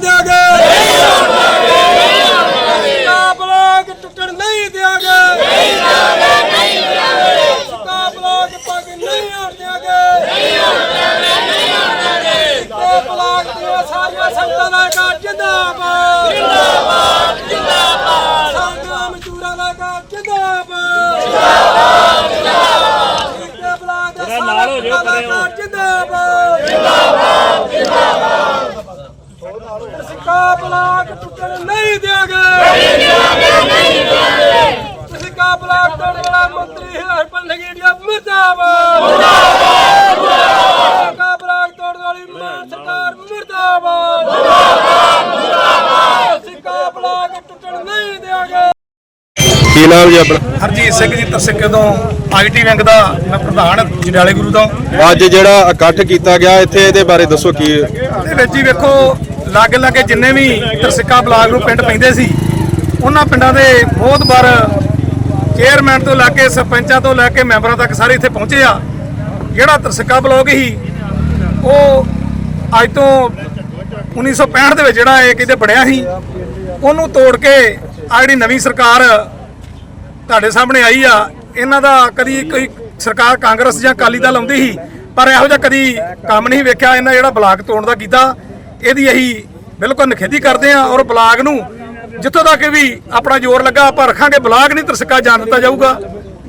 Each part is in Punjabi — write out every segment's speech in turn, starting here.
ਦਿਆਂਗੇ। ਸਟਾਪ ਲੋਕ ਟੁੱਟਣ ਨਹੀਂ ਦਿਆਂਗੇ। ਨਹੀਂ ਦਿਆਂਗੇ ਨਹੀਂ ਦਿਆਂਗੇ ਸਟਾਪ ਲੋਕ ਪੱਗ ਨਹੀਂ ਹੋਣ ਦਿਆਂਗੇ। ਨਹੀਂ ਹੋਣ ਦਿਆਂਗੇ ਨਹੀਂ ਹੋਣ ਦਿਆਂਗੇ ਸਟਾਪ ਦੀਆਂ ਸਾਰੀਆਂ ਸੰਗਤਾਂ ਦਾ ਜਿੰਦਾਬਾਦ। ਸਿੱਕਾ ਬਲਾਕ ਟੁੱਟਣ ਨਹੀਂ ਦਿਆਂਗੇ। ਨਹੀਂ ਦਿਆਂਗੇ ਨਹੀਂ ਦਿਆਂਗੇ ਸਿੱਕਾ ਬਲਾਕ ਤੋੜਨ ਵਾਲਾ ਮੰਤਰੀ ਹਰਪਨ ਲਗੇੜੀਆ ਮੁਰਦਾਬਾਦ ਮੁਰਦਾਬਾਦ। ਮੁਰਦਾਬਾਦ ਸਿੱਕਾ ਬਲਾਕ ਤੋੜਨ ਵਾਲੀ ਮਾਨ ਸਰਕਾਰ ਮੁਰਦਾਬਾਦ। ਮੁਰਦਾਬਾਦ ਮੁਰਦਾਬਾਦ ਸਿੱਕਾ ਬਲਾਕ ਟੁੱਟਣ ਨਹੀਂ ਦਿਆਂਗੇ। ਕੀ ਨਾਮ ਜੀ ਆਪਣਾ? ਹਰਜੀਤ ਸਿੰਘ ਜੀ ਤਰਸਿੱਕੇ ਤੋਂ ਆਈਟੀ ਵਿੰਗ ਦਾ ਮੈਂ ਪ੍ਰਧਾਨ ਜੰਡਿਆਲੇ ਗੁਰੂ ਤੋਂ ਅੱਜ ਜਿਹੜਾ ਇਕੱਠ ਕੀਤਾ ਗਿਆ ਇੱਥੇ ਇਹਦੇ ਬਾਰੇ ਦੱਸੋ ਕੀ? ਇਹਦੇ ਵਿੱਚ ਹੀ ਵੇਖੋ ਲਾਗੇ ਲਾਗੇ ਜਿੰਨੇ ਵੀ ਤਰਸਿੱਕਾ ਬਲਾਕ ਨੂੰ ਪਿੰਡ ਪੈਂਦੇ ਸੀ, ਉਹਨਾਂ ਪਿੰਡਾਂ ਦੇ ਬਹੁਤ ਵਾਰ ਚੇਅਰਮੈਨ ਤੋਂ ਲੈ ਕੇ ਸਰਪੰਚਾਂ ਤੋਂ ਲੈ ਕੇ ਮੈਂਬਰਾਂ ਤੱਕ ਸਾਰੇ ਇੱਥੇ ਪਹੁੰਚੇ ਆ। ਜਿਹੜਾ ਤਰਸਿੱਕਾ ਬਲਾਕ ਹੀ ਉਹ ਅੱਜ ਤੋਂ 1965 ਦੇ ਵਿੱਚ ਜਿਹੜਾ ਇਹ ਕਿਤੇ ਬਣਿਆ ਸੀ, ਉਹਨੂੰ ਤੋੜ ਕੇ ਆ ਜਿਹੜੀ ਨਵੀਂ ਸਰਕਾਰ ਤੁਹਾਡੇ ਸਾਹਮਣੇ ਆਈ ਆ, ਇਹਨਾਂ ਦਾ ਕਦੀ ਕੋਈ ਸਰਕਾਰ ਕਾਂਗਰਸ ਜਾਂ ਅਕਾਲੀ ਦਲ ਆਉਂਦੀ ਸੀ, ਪਰ ਇਹੋ ਜਿਹਾ ਕਦੀ ਕੰਮ ਨਹੀਂ ਵੇਖਿਆ, ਇਹਨਾਂ ਜਿਹੜਾ ਬਲਾਕ ਤੋੜਨ ਦਾ ਕੀਤਾ। ਇਹਦੀ ਅਸੀਂ ਬਿਲਕੁਲ ਨਿਖੇਧੀ ਕਰਦੇ ਆ ਔਰ ਬਲਾਕ ਨੂੰ ਜਿੱਥੋਂ ਤੱਕ ਵੀ ਆਪਣਾ ਜ਼ੋਰ ਲੱਗਾ ਆਪਾਂ ਰੱਖਾਂਗੇ। ਬਲਾਕ ਨਹੀਂ ਤਰਸੱਕਾ ਜਾਣ ਦਿੱਤਾ ਜਾਊਗਾ।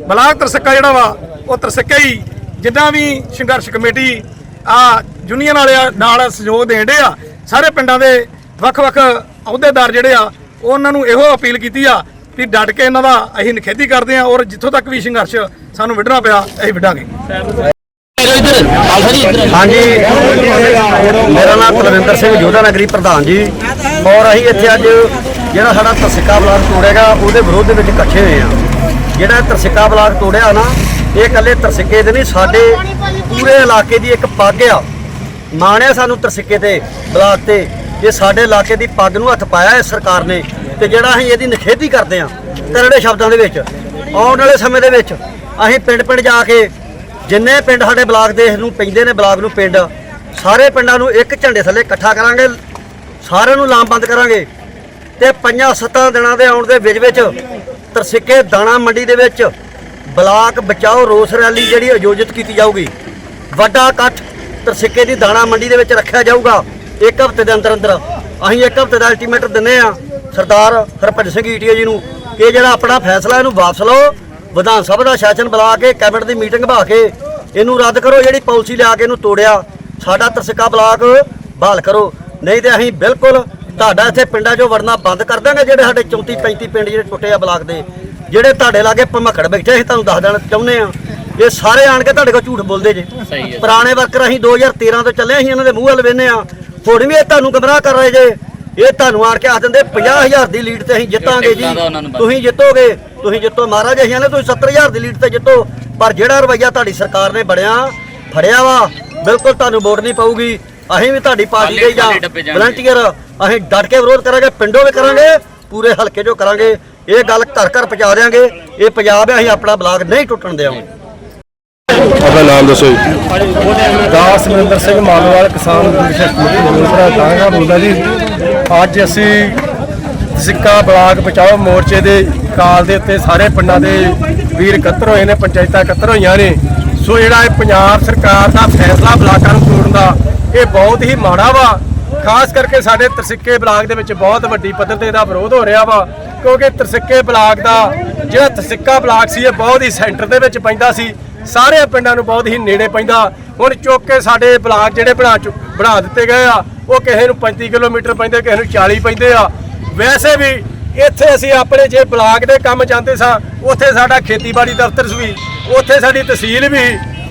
ਬਲਾਕ ਤਰਸੱਕਾ ਜਿਹੜਾ ਵਾ, ਉਹ ਤਰਸੱਕਾ ਹੀ ਜਿੱਦਾਂ ਵੀ ਸੰਘਰਸ਼ ਕਮੇਟੀ ਆ ਯੂਨੀਅਨ ਵਾਲੇ ਨਾਲ ਸਹਿਯੋਗ ਦੇਣ ਡੇ ਆ। ਸਾਰੇ ਪਿੰਡਾਂ ਦੇ ਵੱਖ-ਵੱਖ ਅਹੁਦੇਦਾਰ ਜਿਹੜੇ ਆ, ਉਹਨਾਂ ਨੂੰ ਇਹੋ ਅਪੀਲ ਕੀਤੀ ਆ ਕਿ ਡਟ ਕੇ ਇਹਨਾਂ ਦਾ ਅਸੀਂ ਨਿਖੇਧੀ ਕਰਦੇ ਆ ਔਰ ਜਿੱਥੋਂ ਤੱਕ ਵੀ ਸੰਘਰਸ਼ ਸਾਨੂੰ ਵਿਢਣਾ ਪਿਆ, ਅਸੀਂ ਵਿਢਾਂਗੇ। ਹਾਂਜੀ। ਮੇਰਾ ਨਾਮ ਕੁਲਵਿੰਦਰ ਸਿੰਘ, ਜੋਧਾ ਨਗਰੀ ਪ੍ਰਧਾਨ ਜੀ। ਔਰ ਅਸੀਂ ਇੱਥੇ ਅੱਜ ਜਿਹੜਾ ਸਾਡਾ ਤਰਸਿੱਕਾ ਬਲਾਕ ਤੋੜੇਗਾ ਉਹਦੇ ਵਿਰੋਧ ਦੇ ਵਿੱਚ ਇਕੱਠੇ ਹੋਏ ਆ ਜਿਹੜਾ ਤਰਸਿੱਕਾ ਬਲਾਕ ਤੋੜਿਆ ਨਾ, ਇਹ ਇਕੱਲੇ ਤਰਸਿੱਕੇ ਦੇ ਨਹੀਂ, ਸਾਡੇ ਪੂਰੇ ਇਲਾਕੇ ਦੀ ਇੱਕ ਪੱਗ ਆ। ਮਾਣਿਆ ਸਾਨੂੰ ਤਰਸਿੱਕੇ ਤੇ, ਬਲਾਕ ਤੇ। ਇਹ ਸਾਡੇ ਇਲਾਕੇ ਦੀ ਪੱਗ ਨੂੰ ਹੱਥ ਪਾਇਆ ਇਸ ਸਰਕਾਰ ਨੇ ਤੇ ਜਿਹੜਾ ਅਸੀਂ ਇਹਦੀ ਨਿਖੇਧੀ ਕਰਦੇ ਆ ਕਰੜੇ ਸ਼ਬਦਾਂ ਦੇ ਵਿੱਚ, ਆਉਣ ਵਾਲੇ ਸਮੇਂ ਦੇ ਵਿੱਚ, ਅਸੀਂ ਪਿੰਡ ਪਿੰਡ ਜਾ ਕੇ ਜਿੰਨੇ ਪਿੰਡ ਸਾਡੇ ਬਲਾਕ ਦੇ ਨੂੰ ਪੈਂਦੇ ਨੇ, ਬਲਾਕ ਨੂੰ ਪਿੰਡ, ਸਾਰੇ ਪਿੰਡਾਂ ਨੂੰ ਇੱਕ ਝੰਡੇ ਥੱਲੇ ਇਕੱਠਾ ਕਰਾਂਗੇ, ਸਾਰਿਆਂ ਨੂੰ ਲਾਮਬੰਦ ਕਰਾਂਗੇ। ਤੇ ਪੰਜਾਂ ਸੱਤਾਂ ਦਿਨਾਂ ਦੇ ਆਉਣ ਦੇ ਵਿੱਚ ਵਿੱਚ ਤਰਸਿੱਕੇ ਦਾਣਾ ਮੰਡੀ ਦੇ ਵਿੱਚ ਬਲਾਕ ਬਚਾਓ ਰੋਸ ਰੈਲੀ ਜਿਹੜੀ ਆਯੋਜਿਤ ਕੀਤੀ ਜਾਊਗੀ। ਵੱਡਾ ਇਕੱਠ ਤਰਸਿੱਕੇ ਦੀ ਦਾਣਾ ਮੰਡੀ ਦੇ ਵਿੱਚ ਰੱਖਿਆ ਜਾਊਗਾ। ਇੱਕ ਹਫ਼ਤੇ ਦੇ ਅੰਦਰ ਅੰਦਰ ਅਸੀਂ ਇੱਕ ਹਫ਼ਤੇ ਦਾ ਅਲਟੀਮੇਟਰ ਦਿੰਨੇ ਆ ਸਰਦਾਰ ਹਰਭਜਨ ਸਿੰਘ ਈਟੀਓ ਜੀ ਨੂੰ ਕਿ ਜਿਹੜਾ ਆਪਣਾ ਫੈਸਲਾ ਇਹਨੂੰ ਵਾਪਸ ਲਓ। ਵਿਧਾਨ ਸਭਾ ਦਾ ਸੈਸ਼ਨ ਬੁਲਾ ਕੇ, ਕੈਬਨਿਟ ਦੀ ਮੀਟਿੰਗ ਬਹਾ ਕੇ ਇਹਨੂੰ ਰੱਦ ਕਰੋ ਜਿਹੜੀ ਪਾਲਿਸੀ ਲਿਆ ਕੇ ਇਹਨੂੰ ਤੋੜਿਆ। ਸਾਡਾ ਤਰਸਿੱਕਾ ਬਲਾਕ ਬਹਾਲ ਕਰੋ। ਨਹੀਂ ਤੇ ਅਸੀਂ ਬਿਲਕੁਲ ਤੁਹਾਡਾ ਇੱਥੇ ਪਿੰਡਾਂ 'ਚੋਂ ਵੜਨਾ ਬੰਦ ਕਰ ਦਾਂਗੇ ਜਿਹੜੇ ਸਾਡੇ 34 35 ਪਿੰਡ ਜਿਹੜੇ ਟੁੱਟੇ ਆ ਬਲਾਕ ਦੇ। ਜਿਹੜੇ ਤੁਹਾਡੇ ਲਾਗੇ ਭਮਖੜ ਬੈਠੇ ਅਸੀਂ ਤੁਹਾਨੂੰ ਦੱਸ ਦੇਣਾ ਚਾਹੁੰਦੇ ਆ ਇਹ ਸਾਰੇ ਆਣ ਕੇ ਤੁਹਾਡੇ ਕੋਲ ਝੂਠ ਬੋਲਦੇ ਜੇ। ਪੁਰਾਣੇ ਵਰਕਰ ਅਸੀਂ 2013 ਤੋਂ ਚੱਲੇ ਅਸੀਂ ਇਹਨਾਂ ਦੇ ਮੂੰਹ ਵੱਲ ਵੇਨੇ ਆ ਹੁਣ ਵੀ ਇਹ ਤੁਹਾਨੂੰ ਗਮਰਾਹ ਕਰ ਰਹੇ ਜੇ। ਇਹ ਤੁਹਾਨੂੰ ਆਣ ਕੇ ਆਖ ਦਿੰਦੇ 50000 ਦੀ ਲੀਡ ਤੇ ਅਸੀਂ ਜਿੱਤਾਂਗੇ ਜੀ। ਤੁਸੀਂ ਜਿੱਤੋਗੇ ਤੁਸੀਂ ਜਿੱਤੋ ਮਹਾਰਾਜ ਅਸੀਂ ਨੇ ਤੁਸੀਂ 70000 ਦੀ ਲੀਡ ਤੇ ਜਿੱਤੋ। ਪਰ ਜਿਹੜਾ ਰਵਈਆ ਤੁਹਾਡੀ ਸਰਕਾਰ ਨੇ ਬੜਿਆ ਫੜਿਆ ਵਾ ਬਿਲਕੁਲ ਤੁਹਾਨੂੰ ਵੋਟ ਨਹੀਂ ਪਊਗੀ। ਅਸੀਂ ਵੀ ਤੁਹਾਡੀ ਪਾਰਟੀ ਦੇ ਜਾਂ ਵਲੰਟੀਅਰ ਅਸੀਂ ਡਟ ਕੇ ਵਿਰੋਧ ਕਰਾਂਗੇ ਪਿੰਡੋਂ ਵੀ ਕਰਾਂਗੇ ਪੂਰੇ ਹਲਕੇ 'ਚੋਂ ਕਰਾਂਗੇ। ਇਹ ਗੱਲ ਘਰ ਘਰ ਪਹੁੰਚਾ ਦਿਆਂਗੇ। ਇਹ ਪੰਜਾਬ ਹੈ ਅਸੀਂ ਆਪਣਾ ਬਲਾਕ ਨਹੀਂ ਟੁੱਟਣ ਦੇਵਾਂਗੇ ਆਪਣਾ ਨਾਮ ਦੱਸੋ ਜੀ। ਦਾਸ ਮਨਿੰਦਰ ਸਿੰਘ ਮਾਲੋਵਾਲ ਕਿਸਾਨ ਵਿਸ਼ੇਸ਼ ਬੋਲਦਾ ਜੀ। ਅੱਜ ਅਸੀਂ ਸਿੱਕਾ ਬਲਾਕ ਬਚਾਓ ਮੋਰਚੇ ਦੇ ਕਾਲ ਦੇ ਉੱਤੇ ਸਾਰੇ ਪਿੰਡਾਂ ਦੇ ਵੀਰ ਇਕੱਤਰ ਹੋਏ ਨੇ, ਪੰਚਾਇਤਾਂ ਇਕੱਤਰ ਹੋਈਆਂ ਨੇ। ਸੋ ਜਿਹੜਾ ਇਹ ਪੰਜਾਬ ਸਰਕਾਰ ਦਾ ਫੈਸਲਾ ਬਲਾਕਾਂ ਨੂੰ ਤੋੜਨ ਦਾ, ਇਹ ਬਹੁਤ ਹੀ ਮਾੜਾ ਵਾ। ਖਾਸ ਕਰਕੇ ਸਾਡੇ ਤਰਸਿੱਕੇ ਬਲਾਕ ਦੇ ਵਿੱਚ ਬਹੁਤ ਵੱਡੀ ਪੱਧਰ ਤੇ ਇਹਦਾ ਵਿਰੋਧ ਹੋ ਰਿਹਾ ਵਾ, ਕਿਉਂਕਿ ਤਰਸਿੱਕੇ ਬਲਾਕ ਦਾ ਜਿਹੜਾ ਤਰਸਿੱਕਾ ਬਲਾਕ ਸੀ, ਇਹ ਬਹੁਤ ਹੀ ਸੈਂਟਰ ਦੇ ਵਿੱਚ ਪੈਂਦਾ ਸੀ। ਸਾਰੇ ਪਿੰਡਾਂ ਨੂੰ ਬਹੁਤ ਹੀ ਨੇੜੇ ਪੈਂਦਾ। ਹੁਣ ਚੁੱਕ ਕੇ ਸਾਡੇ ਬਲਾਕ ਜਿਹੜੇ ਬਣਾ ਚੁ- ਬਣਾ ਦਿੱਤੇ ਗਏ ਆ, ਉਹ ਕਿਸੇ ਨੂੰ 35 ਕਿਲੋਮੀਟਰ ਪੈਂਦੇ, ਕਿਸੇ ਨੂੰ 40 ਪੈਂਦੇ ਆ। ਵੈਸੇ ਵੀ ਇੱਥੇ ਅਸੀਂ ਆਪਣੇ ਜੇ ਬਲਾਕ ਦੇ ਕੰਮ ਜਾਂਦੇ ਸਾਂ, ਉੱਥੇ ਸਾਡਾ ਖੇਤੀਬਾੜੀ ਦਫ਼ਤਰ ਵੀ, ਉੱਥੇ ਸਾਡੀ ਤਹਿਸੀਲ ਵੀ,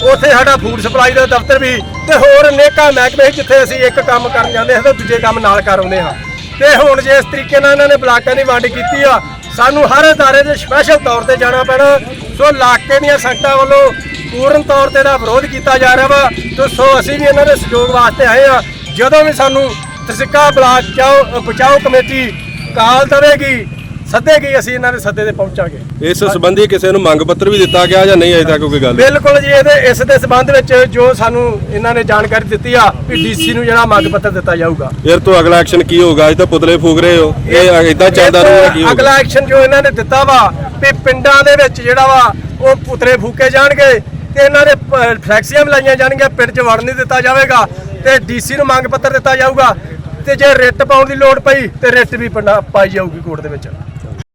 ਉੱਥੇ ਸਾਡਾ ਫੂਡ ਸਪਲਾਈ ਦਾ ਦਫ਼ਤਰ ਵੀ, ਤੇ ਹੋਰ ਅਨੇਕਾਂ ਮਹਿਕਮੇ ਜਿੱਥੇ ਅਸੀਂ ਇੱਕ ਕੰਮ ਕਰਨ ਜਾਂਦੇ ਹਾਂ ਤਾਂ ਦੂਜੇ ਕੰਮ ਨਾਲ ਕਰ ਆਉਂਦੇ ਹਾਂ। ਤੇ ਹੁਣ ਜੇ ਇਸ ਤਰੀਕੇ ਨਾਲ ਇਹਨਾਂ ਨੇ ਬਲਾਕਾਂ ਦੀ ਵੰਡ ਕੀਤੀ ਆ, ਸਾਨੂੰ ਹਰ ਅਦਾਰੇ ਦੇ ਸਪੈਸ਼ਲ ਤੌਰ ਤੇ ਜਾਣਾ ਪੈਣਾ। ਸੋ ਇਲਾਕੇ ਦੀਆਂ ਸੰਗਤਾਂ ਵੱਲੋਂ ਪੂਰਨ ਤੌਰ ਤੇ ਦਾ ਵਿਰੋਧ ਕੀਤਾ ਜਾ ਰਿਹਾ ਵਾ। ਸੋ ਅਸੀਂ ਵੀ ਇਹਨਾਂ ਦੇ ਸਹਿਯੋਗ ਵਾਸਤੇ ਆਏ ਆ ਜਦੋਂ ਵੀ ਸਾਨੂੰ ਤਸਿੱਕਾ ਬਲਾਕ ਚਾਓ ਬਚਾਓ ਕਮੇਟੀ ਕਾਲ ਦੇਵੇਗੀ ਸੱਦੇਗੀ ਅਸੀਂ ਇਹਨਾਂ ਦੇ ਸੱਦੇ ਤੇ ਪਹੁੰਚਾਂਗੇ। ਇਸ ਸੰਬੰਧੀ ਕਿਸੇ ਨੂੰ ਮੰਗ ਪੱਤਰ ਵੀ ਦਿੱਤਾ ਗਿਆ ਜਾਂ ਨਹੀਂ ਅਜੇ ਤੱਕ ਕੋਈ ਗੱਲ ਬਿਲਕੁਲ ਜੀ ਇਹਦੇ ਇਸ ਦੇ ਸਬੰਧ ਵਿੱਚ ਜੋ ਸਾਨੂੰ ਇਹਨਾਂ ਨੇ ਜਾਣਕਾਰੀ ਦਿੱਤੀ ਆ ਵੀ ਡੀਸੀ ਨੂੰ ਜਿਹੜਾ ਮੰਗ ਪੱਤਰ ਦਿੱਤਾ ਜਾਊਗਾ। ਫਿਰ ਤੋਂ ਅਗਲਾ ਐਕਸ਼ਨ ਕੀ ਹੋਊਗਾ? ਅੱਜ ਤਾਂ ਪੁਤਲੇ ਫੂਕ ਰਹੇ ਹੋ। ਇਹ ਇਦਾਂ ਚੱਲਦਾ ਰਹੂਗਾ ਕੀ ਹੋਊਗਾ? ਅਗਲਾ ਐਕਸ਼ਨ ਜੋ ਇਹਨਾਂ ਨੇ ਦਿੱਤਾ ਵਾ ਵੀ ਪਿੰਡਾਂ ਦੇ ਵਿੱਚ ਜਿਹੜਾ ਵਾ ਉਹ ਪੁਤਰੇ ਫੂਕੇ ਜਾਣਗੇ ਤੇ ਇਹਨਾਂ ਦੇ ਫਲੈਕਸੀਆਂ ਲਾਈਆਂ ਜਾਣਗੀਆਂ ਪਿੰਡ 'ਚ ਵੜ ਨਹੀਂ ਦਿੱਤਾ ਜਾਵੇਗਾ ਤੇ ਡੀਸੀ ਨੂੰ ਮੰਗ ਪੱਤਰ ਦਿੱਤਾ ਜਾਊਗਾ। ਤੇ ਜੇ ਰਿਟ ਪਾਉਣ ਦੀ ਲੋੜ ਪਈ, ਤੇ ਰਿੱਟ ਵੀ ਪਾਈ ਜਾਊਗੀ ਕੋਰਟ ਦੇ ਵਿੱਚ।